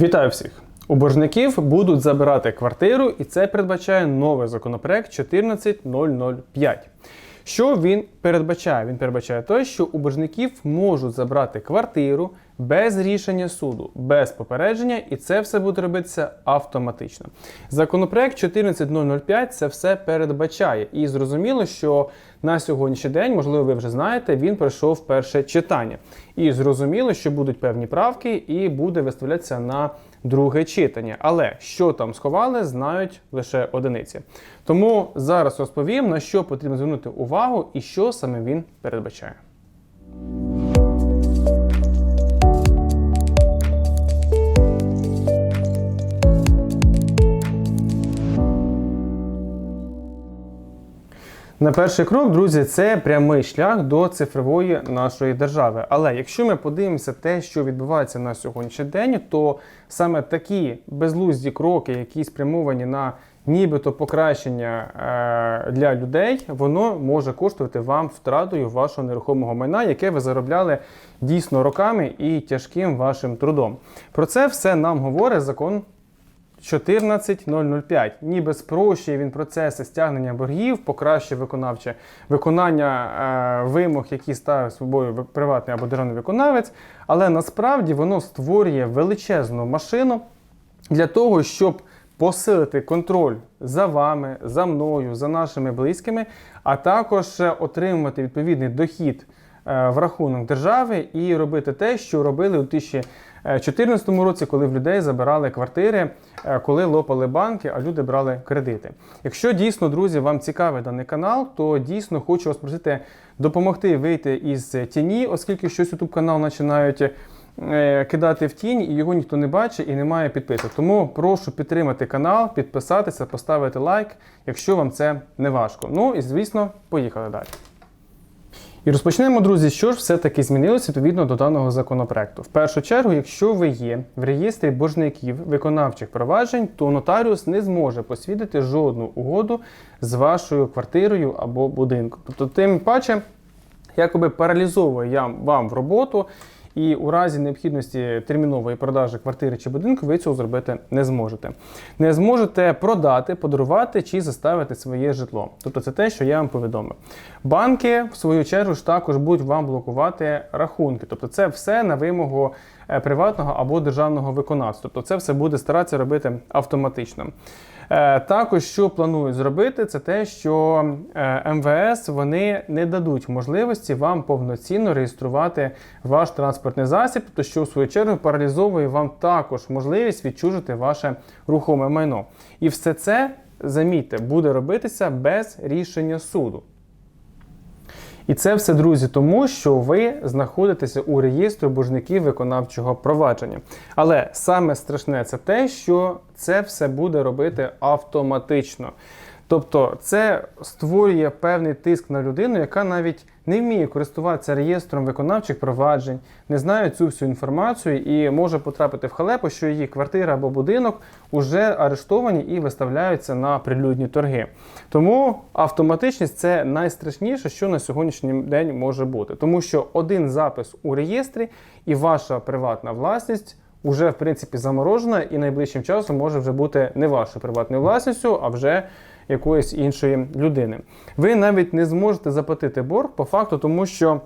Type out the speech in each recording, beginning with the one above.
Вітаю всіх! У боржників будуть забирати квартиру, і це передбачає новий законопроект 14005. Що він передбачає? Він передбачає те, що у боржників можуть забрати квартиру без рішення суду, без попередження, і це все буде робитися автоматично. Законопроект 14005 це все передбачає. І зрозуміло, що на сьогоднішній день, можливо, ви вже знаєте, він пройшов перше читання. І зрозуміло, що будуть певні правки, і буде виставлятися на друге читання. Але що там сховали, знають лише одиниці. Тому зараз розповім, на що потрібно звернути увагу і що саме він передбачає. На перший крок, друзі, це прямий шлях до цифрової нашої держави. Але якщо ми подивимося те, що відбувається на сьогоднішній день, то саме такі безлузді кроки, які спрямовані на нібито покращення е, для людей, воно може коштувати вам втратою вашого нерухомого майна, яке ви заробляли дійсно роками і тяжким вашим трудом. Про це все нам говорить закон 14005. Ніби спрощує він процеси стягнення боргів, покращує виконавче виконання е, вимог, які ставив собою приватний або державний виконавець, але насправді воно створює величезну машину для того, щоб посилити контроль за вами, за мною, за нашими близькими, а також е, отримувати відповідний дохід е, в рахунок держави і робити те, що робили у 2014 році, коли в людей забирали квартири, е, коли лопали банки, а люди брали кредити. Якщо дійсно, друзі, вам цікавий даний канал, то дійсно хочу вас просити допомогти вийти із тіні, оскільки щось YouTube канал починають е, кидати в тінь, і його ніхто не бачить і немає підписок. Тому прошу підтримати канал, підписатися, поставити лайк, якщо вам це не важко. Ну і звісно, поїхали далі. І розпочнемо, друзі, що ж все-таки змінилося відповідно до даного законопроекту. В першу чергу, якщо ви є в реєстрі боржників виконавчих проваджень, то нотаріус не зможе посвідити жодну угоду з вашою квартирою або будинком. Тобто, тим паче, якоби паралізовує я вам в роботу, і у разі необхідності термінової продажі квартири чи будинку ви цього зробити не зможете. Не зможете продати, подарувати чи заставити своє житло. Тобто це те, що я вам повідомив. Банки, в свою чергу, ж також будуть вам блокувати рахунки. Тобто, це все на вимогу е, приватного або державного виконавця. Тобто, це все буде старатися робити автоматично. Е, Також, що планують зробити, це те, що е, МВС вони не дадуть можливості вам повноцінно реєструвати ваш транспортний засіб, то що в свою чергу паралізовує вам також можливість відчужити ваше рухоме майно. І все це, замітьте, буде робитися без рішення суду. І це все, друзі, тому що ви знаходитеся у реєстрі боржників виконавчого провадження. Але саме страшне це те, що це все буде робити автоматично. Тобто це створює певний тиск на людину, яка навіть не вміє користуватися реєстром виконавчих проваджень, не знає цю всю інформацію і може потрапити в халепу, що її квартира або будинок вже арештовані і виставляються на прилюдні торги. Тому автоматичність це найстрашніше, що на сьогоднішній день може бути, тому що один запис у реєстрі і ваша приватна власність. Уже в принципі заморожена і найближчим часом може вже бути не вашою приватною власністю, а вже якоїсь іншої людини. Ви навіть не зможете заплатити борг по факту, тому що.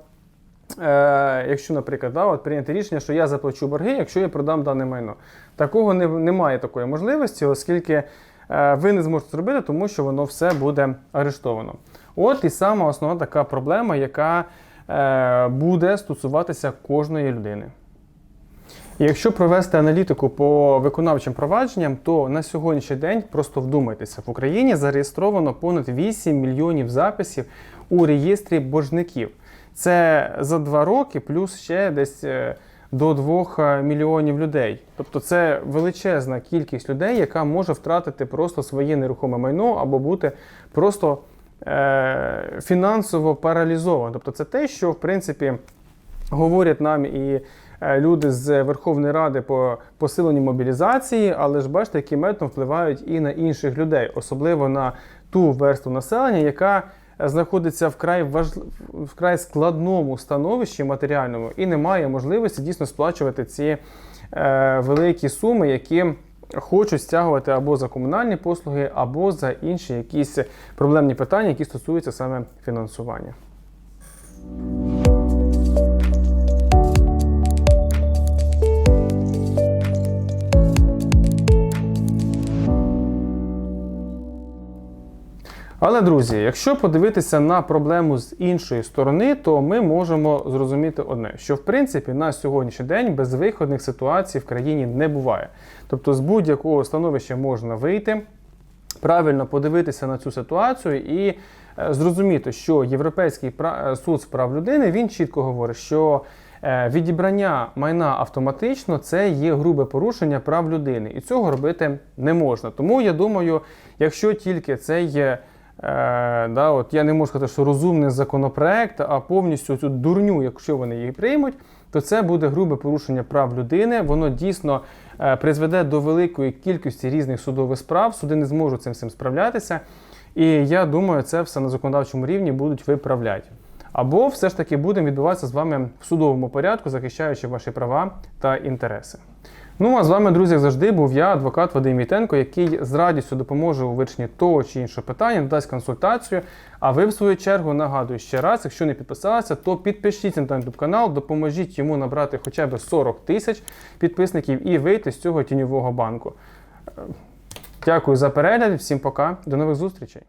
Е, якщо, наприклад, да, от прийняти рішення, що я заплачу борги, якщо я продам дане майно. Такого не, немає такої можливості, оскільки е, ви не зможете зробити, тому що воно все буде арештовано. От і сама основна така проблема, яка е, буде стосуватися кожної людини. Якщо провести аналітику по виконавчим провадженням, то на сьогоднішній день просто вдумайтеся, в Україні зареєстровано понад 8 мільйонів записів у реєстрі боржників. Це за два роки, плюс ще десь е, до 2 мільйонів людей. Тобто це величезна кількість людей, яка може втратити просто своє нерухоме майно або бути просто е, фінансово паралізовано. Тобто це те, що в принципі говорять нам і е, люди з Верховної Ради по посиленню мобілізації, але ж бачите, яким методом впливають і на інших людей, особливо на ту верству населення, яка е, знаходиться вкрай важ... вкрай складному становищі матеріальному і не має можливості дійсно сплачувати ці е, великі суми, які хочуть стягувати або за комунальні послуги, або за інші якісь проблемні питання, які стосуються саме фінансування. Але, друзі, якщо подивитися на проблему з іншої сторони, то ми можемо зрозуміти одне: що в принципі на сьогоднішній день безвиходних ситуацій в країні не буває. Тобто з будь-якого становища можна вийти, правильно подивитися на цю ситуацію і е, зрозуміти, що Європейський е, суд з прав людини він чітко говорить, що е, відібрання майна автоматично це є грубе порушення прав людини, і цього робити не можна. Тому я думаю, якщо тільки це є. Е, да, от я не можу сказати, що розумний законопроект, а повністю цю дурню, якщо вони її приймуть, то це буде грубе порушення прав людини. Воно дійсно е, призведе до великої кількості різних судових справ. Суди не зможуть цим всім справлятися. І я думаю, це все на законодавчому рівні будуть виправляти. Або все ж таки будемо відбуватися з вами в судовому порядку, захищаючи ваші права та інтереси. Ну а з вами, друзі, завжди був я, адвокат Вадим Вітенко, який з радістю допоможе у вирішенні того чи іншого питання, надасть консультацію. А ви, в свою чергу, нагадую ще раз, якщо не підписалися, то підпишіться на YouTube канал, допоможіть йому набрати хоча б 40 тисяч підписників і вийти з цього тіньового банку. Дякую за перегляд, всім пока, до нових зустрічей.